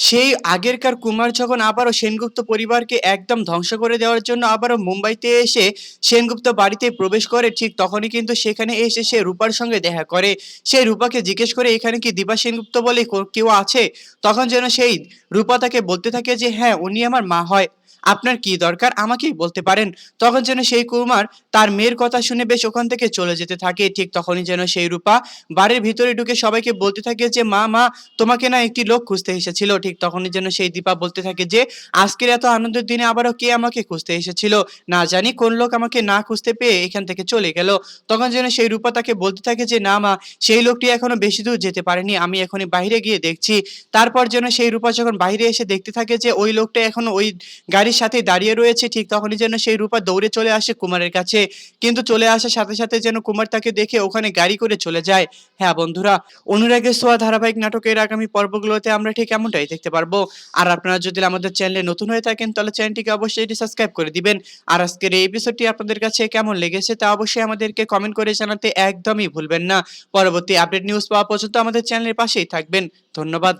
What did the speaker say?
সেই আগেরকার কুমার যখন আবারও সেনগুপ্ত পরিবারকে একদম ধ্বংস করে দেওয়ার জন্য আবারও মুম্বাইতে এসে সেনগুপ্ত বাড়িতে প্রবেশ করে, ঠিক তখনই কিন্তু সেখানে এসে সে রূপার সঙ্গে দেখা করে। সেই রূপাকে জিজ্ঞেস করে, এখানে কি দীপা সেনগুপ্ত বলে কেউ আছে? তখন যেন সেই রূপা তাকে বলতে থাকে যে হ্যাঁ উনি আমার মা হয়। আপনার কি দরকার? আমাকেই বলতে পারেন। তখন যেন সেই কুমার তার মেয়ের কথা শুনে বেশ ওখান থেকে চলে যেতে থাকে। ঠিক তখনই যেন সেই রূপা বাড়ির ভিতরে ঢুকে সবাইকে বলতে থাকে যে, মা মা, তোমাকে না একটি লোক খুঁজতে এসেছিল। ঠিক তখনই যেন সেই দীপা বলতে থাকে যে, আজকের এত আনন্দের দিনে আবারও কে আমাকে খুঁজতে এসেছিল? না জানি কোন লোক আমাকে না খুঁজতে পেয়ে এখান থেকে চলে গেল। তখন যেন সেই রূপা তাকে বলতে থাকে যে, না, মা, সেই লোকটি এখনও বেশি দূর যেতে পারেনি। আমি এখনই বাইরে গিয়ে দেখছি। তারপর যেন সেই রূপা যখন বাইরে এসে দেখতে থাকে যে, ওই লোকটা এখনও ওই গাড়ির সাথে দাঁড়িয়ে রয়েছে, ঠিক তখনই যেন সেই রূপা দৌড়ে চলে আসে কুমারের কাছে। কিন্তু চলে আসার সাথে সাথে যেন কুমার তাকে দেখে ওখানে গাড়ি করে চলে যায়। হ্যাঁ বন্ধুরা, অনুরাগের সোয়া ধারাবাহিক নাটকের আগামী পর্বগুলোতে আমরা ঠিক এমনটাই দেখতে পারব। আর আপনারা যদি আমাদের চ্যানেলে নতুন হয়ে থাকেন, তাহলে চ্যানেলটিকে অবশ্যই এটি সাবস্ক্রাইব করে দিবেন। আর আজকের এই এপিসোডটি আপনাদের কাছে কেমন লেগেছে, তা অবশ্যই আমাদেরকে কমেন্ট করে জানাতে একদমই ভুলবেন না। পরবর্তী আপডেট নিউজ পাওয়া পর্যন্ত আমাদের চ্যানেলের পাশেই থাকবেন। ধন্যবাদ।